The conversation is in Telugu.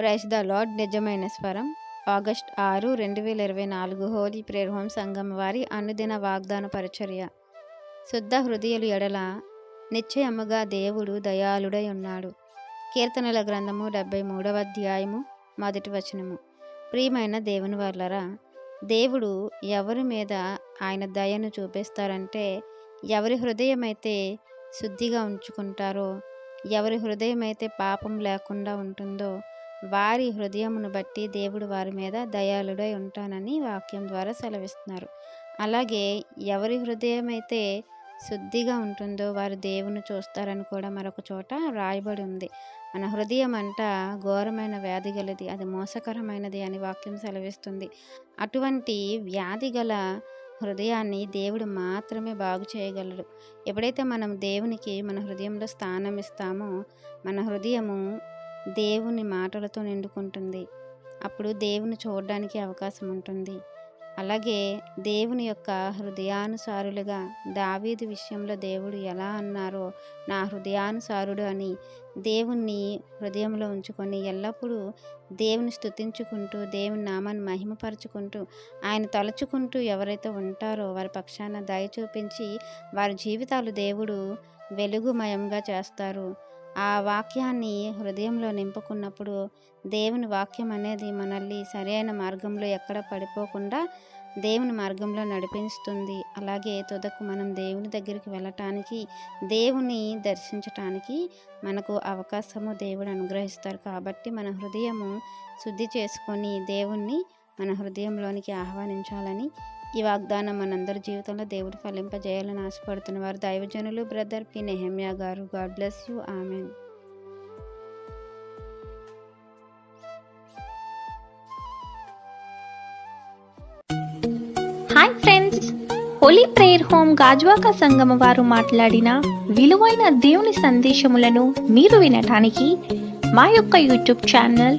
ప్రైస్ ద లార్డ్ నిజమైన స్వరం. ఆగస్ట్ ఆరు రెండు వేల ఇరవై నాలుగు హోలీ ప్రేయర్ హోమ్ సంఘం వారి అనుదిన వాగ్దాన పరిచర్య. శుద్ధ హృదయులు ఎడల నిశ్చయముగా దేవుడు దయాళుడై ఉన్నాడు. కీర్తనల గ్రంథము డెబ్బై మూడవ అధ్యాయము మొదటి వచనము. ప్రియమైన దేవుని వాళ్ళరా దేవుడు ఎవరి మీద ఆయన దయను చూపిస్తారంటే ఎవరి హృదయమైతే శుద్ధిగా ఉంచుకుంటారో ఎవరి హృదయమైతే పాపం లేకుండా ఉంటుందో వారి హృదయమును బట్టి దేవుడు వారి మీద దయాళుడై ఉంటానని వాక్యం ద్వారా సెలవిస్తున్నారు. అలాగే ఎవరి హృదయం అయితే శుద్ధిగా ఉంటుందో వారు దేవుని చూస్తారని కూడా మరొక చోట రాయబడి ఉంది. మన హృదయం అంట ఘోరమైన వ్యాధి గలది అది మోసకరమైనది అని వాక్యం సెలవిస్తుంది. అటువంటి వ్యాధి గల హృదయాన్ని దేవుడు మాత్రమే బాగు చేయగలడు. ఎప్పుడైతే మనం దేవునికి మన హృదయంలో స్థానం ఇస్తామో మన హృదయము దేవుని మాటలతో నిండుకుంటుంది. అప్పుడు దేవుని చూడడానికి అవకాశం ఉంటుంది. అలాగే దేవుని యొక్క హృదయానుసారులుగా దావీదు విషయంలో దేవుడు ఎలా అన్నారో నా హృదయానుసారుడు అని దేవుణ్ణి హృదయంలో ఉంచుకొని ఎల్లప్పుడూ దేవుని స్థుతించుకుంటూ దేవుని నామాన్ని మహిమపరచుకుంటూ ఆయన తలుచుకుంటూ ఎవరైతే ఉంటారో వారి పక్షాన దయ చూపించి వారి జీవితాలు దేవుడు వెలుగుమయంగా చేస్తారు. ఆ వాక్యాన్ని హృదయంలో నింపుకున్నప్పుడు దేవుని వాక్యం అనేది మనల్ని సరైన మార్గంలో ఎక్కడ పడిపోకుండా దేవుని మార్గంలో నడిపిస్తుంది. అలాగే తుదకు మనం దేవుని దగ్గరికి వెళ్ళటానికి దేవుని దర్శించటానికి మనకు అవకాశము దేవుడు అనుగ్రహిస్తారు. కాబట్టి మన హృదయము శుద్ధి చేసుకొని దేవుణ్ణి మన హృదయంలోనికి ఆహ్వానించాలని ఈ వాగ్దానం మనందరి జీవితంలో దేవుడు ఫలింపజేయాలని ఆశపడుతున్న వారు దైవజనులు brother P. Nehemiah garu. God bless you. Amen. Hi friends holy prayer home Gajuwaka సంగమ వారు మాట్లాడిన విలువైన దేవుని సందేశములను మీరు వినటానికి మా యొక్క యూట్యూబ్ ఛానల్